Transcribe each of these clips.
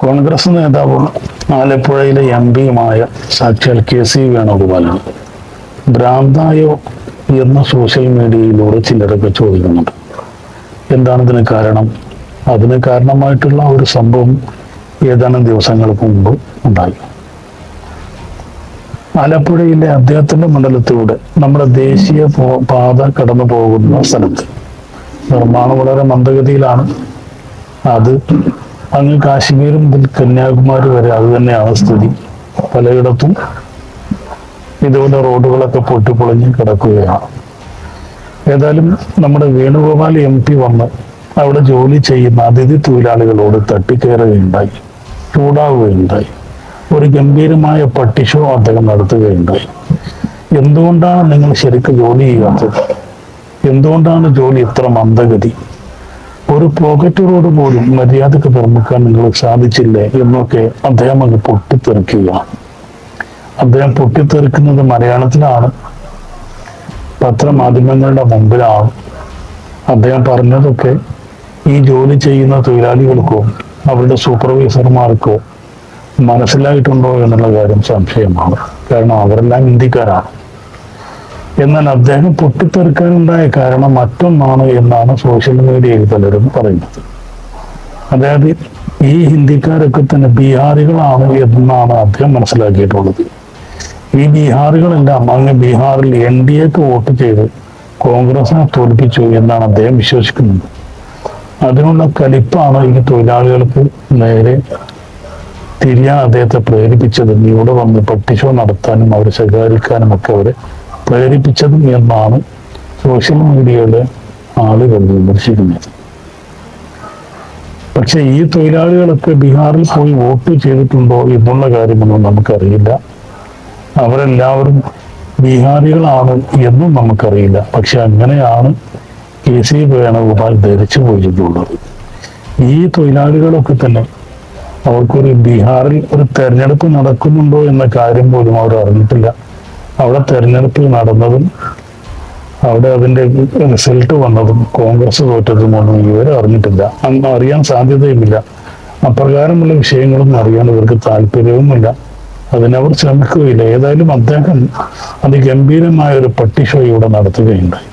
കോൺഗ്രസ് നേതാവും ആലപ്പുഴയിലെ എം പിയുമായ സാക്ഷാൽ കെ സി വേണുഗോപാലാണ്. ഭ്രാന്തായോ എന്ന സോഷ്യൽ മീഡിയയിലൂടെ ചിലരൊക്കെ ചോദിക്കുന്നുണ്ട്. എന്താണ് ഇതിന് കാരണം? അതിന് കാരണമായിട്ടുള്ള ഒരു സംഭവം ഏതാനും ദിവസങ്ങൾക്ക് മുമ്പ് ഉണ്ടായി. ആലപ്പുഴയിലെ അദ്ദേഹത്തിന്റെ മണ്ഡലത്തിലൂടെ നമ്മുടെ ദേശീയ പാത കടന്നു പോകുന്ന സ്ഥലത്ത്. നിർമ്മാണം വളരെ മന്ദഗതിയിലാണ്. അത് അങ്ങ് കാശ്മീർ മുതൽ കന്യാകുമാരി വരെ അത് തന്നെയാണ് സ്ഥിതി. പലയിടത്തും ഇതുപോലെ റോഡുകളൊക്കെ പൊട്ടിപ്പൊളിഞ്ഞ് കിടക്കുകയാണ്. ഏതായാലും നമ്മുടെ വേണുഗോപാൽ എം പി വന്ന് അവിടെ ജോലി ചെയ്യുന്ന അതിഥി തൊഴിലാളികളോട് തട്ടിക്കയറുകയുണ്ടായി ചൂടാവുകയുണ്ടായി. ഒരു ഗംഭീരമായ പട്ടിഷോ അദ്ദേഹം നടത്തുകയുണ്ടായി. എന്തുകൊണ്ടാണ് നിങ്ങൾ ശരിക്കും ജോലി ചെയ്യാത്തത്? എന്തുകൊണ്ടാണ് ജോലി ഇത്ര മന്ദഗതി? ഒരു പോക്കറ്റ് റോഡ് പോലും മര്യാദയ്ക്ക് നിർമ്മിക്കാൻ നിങ്ങൾക്ക് സാധിച്ചില്ലേ എന്നൊക്കെ അദ്ദേഹം അങ്ങ് പൊട്ടിത്തെറിക്കുക. അദ്ദേഹം പൊട്ടിത്തെറിക്കുന്നത് മലയാളത്തിലാണ്. പത്രമാധ്യമങ്ങളുടെ മുമ്പിലാണ്. അദ്ദേഹം പറഞ്ഞതൊക്കെ ഈ ജോലി ചെയ്യുന്ന തൊഴിലാളികൾക്കോ അവരുടെ സൂപ്പർവൈസർമാർക്കോ മനസ്സിലായിട്ടുണ്ടോ എന്നുള്ള കാര്യം സംശയമാണ്. കാരണം അവരെല്ലാം ഇന്ത്യക്കാരാണ്. എന്നാൽ അദ്ദേഹം പൊട്ടിത്തെറിക്കാനുണ്ടായ കാരണം മറ്റൊന്നാണ് എന്നാണ് സോഷ്യൽ മീഡിയയിൽ പലരും പറയുന്നത്. അതായത് ഈ ഹിന്ദിക്കാരൊക്കെ തന്നെ ബീഹാറികളാണ് എന്നാണ് അദ്ദേഹം മനസ്സിലാക്കിയിട്ടുള്ളത്. ഈ ബീഹാറുകളെല്ലാം അങ്ങ് ബീഹാറിൽ എൻ ഡി എക്ക് വോട്ട് ചെയ്ത് കോൺഗ്രസിനെ തോൽപ്പിച്ചു എന്നാണ് അദ്ദേഹം വിശ്വസിക്കുന്നത്. അതിനുള്ള കലിപ്പാണ് ഈ തൊഴിലാളികൾക്ക് നേരെ തിരിയാൻ അദ്ദേഹത്തെ പ്രേരിപ്പിച്ചതും. ഇവിടെ വന്ന് പട്ടിഷോ നടത്താനും അവരെ ശകാരിക്കാനും ഒക്കെ അവരെ പ്രേരിപ്പിച്ചതും എന്നാണ് സോഷ്യൽ മീഡിയയുടെ ആളുകൾ വിമർശിക്കുന്നത്. പക്ഷെ ഈ തൊഴിലാളികളൊക്കെ ബീഹാറിൽ പോയി വോട്ട് ചെയ്തിട്ടുണ്ടോ എന്നുള്ള കാര്യമൊന്നും നമുക്കറിയില്ല. അവരെല്ലാവരും ബീഹാറികളാണ് എന്നും നമുക്കറിയില്ല. പക്ഷെ അങ്ങനെയാണ് കെ സി വേണുഗോപാൽ ധരിച്ചു പോയിട്ടുള്ളത്. ഈ തൊഴിലാളികളൊക്കെ തന്നെ അവർക്കൊരു ബീഹാറിൽ ഒരു തെരഞ്ഞെടുപ്പ് നടക്കുന്നുണ്ടോ എന്ന കാര്യം പോലും അവർ അറിഞ്ഞിട്ടില്ല. അവിടെ തെരഞ്ഞെടുപ്പ് നടന്നതും അവിടെ അതിന്റെ റിസൾട്ട് വന്നതും കോൺഗ്രസ് തോറ്റതും ഒന്നും ഇവർ അറിഞ്ഞിട്ടില്ല. അന്ന് അറിയാൻ സാധ്യതയുമില്ല. അപ്രകാരമുള്ള വിഷയങ്ങളൊന്നും അറിയാൻ ഇവർക്ക് താല്പര്യവുമില്ല. അതിനവർ ശ്രമിക്കുകയില്ല. ഏതായാലും അദ്ദേഹം അതിഗംഭീരമായ ഒരു പട്ടിഷോ ഇവിടെ നടത്തുകയുണ്ടായി.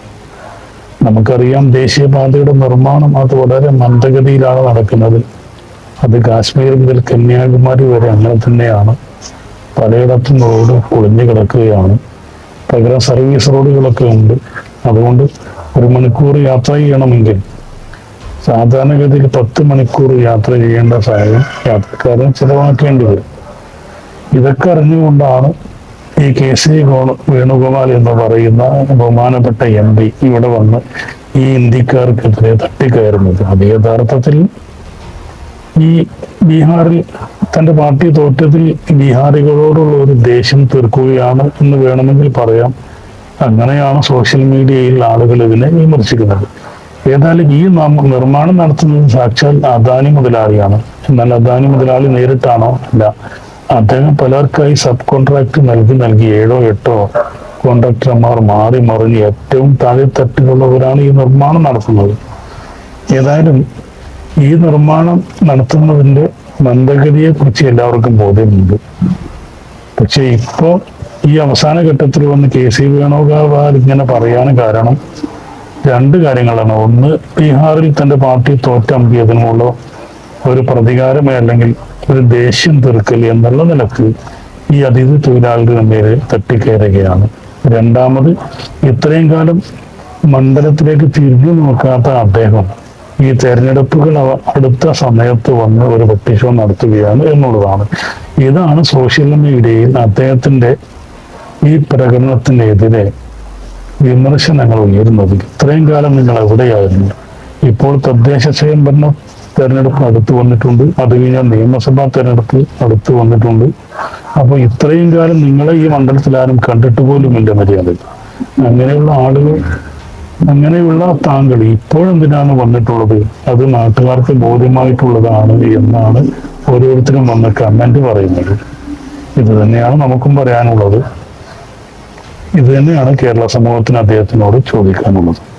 നമുക്കറിയാം ദേശീയപാതയുടെ നിർമ്മാണം അത് വളരെ മന്ദഗതിയിലാണ് നടക്കുന്നത്. അത് കാശ്മീർ മുതൽ കന്യാകുമാരി വരെ അങ്ങനെ തന്നെയാണ്. പലയിടത്തും റോഡ് പൊളിഞ്ഞു കിടക്കുകയാണ്. പകരം സർവീസ് റോഡുകളൊക്കെ ഉണ്ട്. അതുകൊണ്ട് ഒരു മണിക്കൂർ യാത്ര ചെയ്യണമെങ്കിൽ സാധാരണഗതിയിൽ പത്ത് മണിക്കൂർ യാത്ര ചെയ്യേണ്ട സാഹചര്യം യാത്രക്കാരൻ ചിലവാക്കേണ്ടി വരും. ഇതൊക്കെ അറിഞ്ഞുകൊണ്ടാണ് ഈ കെ സി വേണുഗോപാൽ എന്ന് പറയുന്ന ബഹുമാനപ്പെട്ട എം പി ഇവിടെ വന്ന് ഈ ഇന്ത്യക്കാർക്കെതിരെ തട്ടിക്കയറുന്നത്. അത് യഥാർത്ഥത്തിൽ ഈ ബീഹാറിൽ തന്റെ പാർട്ടി തോറ്റതിൽ ബീഹാറികളോടുള്ള ഒരു ദേഷ്യം തീർക്കുകയാണ് എന്ന് വേണമെങ്കിൽ പറയാം. അങ്ങനെയാണ് സോഷ്യൽ മീഡിയയിൽ ആളുകൾ ഇതിനെ വിമർശിക്കുന്നത്. ഏതായാലും ഈ നാം- നിർമ്മാണം നടത്തുന്നത് സാക്ഷാൽ അദാനി മുതലാളിയാണ്. എന്നാൽ അദാനി മുതലാളി നേരിട്ടാണോ? അല്ല അദ്ദേഹം പലർക്കായി സബ് കോൺട്രാക്ട് നൽകി നൽകി ഏഴോ എട്ടോ കോൺട്രാക്ടർമാർ മാറി മറിഞ്ഞ് ഏറ്റവും താഴെ തട്ടിലുള്ളവരാണ് ഈ നിർമ്മാണം നടത്തുന്നത്. ഏതായാലും ഈ നിർമ്മാണം നടത്തുന്നതിന്റെ മന്ദഗതിയെ കുറിച്ച് എല്ലാവർക്കും ബോധ്യമുണ്ട്. പക്ഷെ ഇപ്പോ ഈ അവസാന ഘട്ടത്തിൽ വന്ന് കെ സി വേണുഗോപാൽ ഇങ്ങനെ പറയാൻ കാരണം രണ്ട് കാര്യങ്ങളാണ്. ഒന്ന് ബീഹാറിൽ തന്റെ പാർട്ടി തോറ്റമ്പിയതിനുള്ള ഒരു പ്രതികാരമേ അല്ലെങ്കിൽ ഒരു ദേഷ്യം തീർക്കൽ എന്നുള്ള നിലയ്ക്ക് ഈ അതിഥി തൊഴിലാളികളുടെ മേലെ തട്ടിക്കയറുകയാണ്. രണ്ടാമത് ഇത്രയും കാലം മണ്ഡലത്തിലേക്ക് തിരിഞ്ഞു നോക്കാത്ത അദ്ദേഹം ഈ തെരഞ്ഞെടുപ്പുകൾ അടുത്ത സമയത്ത് വന്ന് ഒരു പെട്ടിഷൻ നടത്തുകയാണ് എന്നുള്ളതാണ്. ഇതാണ് സോഷ്യൽ മീഡിയയിൽ അദ്ദേഹത്തിന്റെ ഈ പ്രകടനത്തിനെതിരെ വിമർശനങ്ങൾ ഉയരുന്നത്. ഇത്രയും കാലം നിങ്ങൾ എവിടെയായിരുന്നു? ഇപ്പോൾ തദ്ദേശ സ്വയംഭരണ തെരഞ്ഞെടുപ്പ് അടുത്തു വന്നിട്ടുണ്ട്. അത് കഴിഞ്ഞാൽ നിയമസഭാ തെരഞ്ഞെടുപ്പ് അടുത്തു വന്നിട്ടുണ്ട്. അപ്പൊ ഇത്രയും കാലം നിങ്ങളെ ഈ മണ്ഡലത്തിൽ ആരും കണ്ടിട്ട് പോലുമില്ല മര്യാദ അങ്ങനെയുള്ള ആളുകൾ അങ്ങനെയുള്ള താങ്കൾ ഇപ്പോഴെന്തിനാണ് വന്നിട്ടുള്ളത്? അത് നാട്ടുകാർക്ക് ബോധ്യമായിട്ടുള്ളതാണ് എന്നാണ് ഓരോരുത്തരും വന്ന കമന്റ് പറയുന്നത്. ഇത് തന്നെയാണ് നമുക്കും പറയാനുള്ളത്. ഇത് തന്നെയാണ് കേരള സമൂഹത്തിന് അദ്ദേഹത്തിനോട് ചോദിക്കാനുള്ളത്.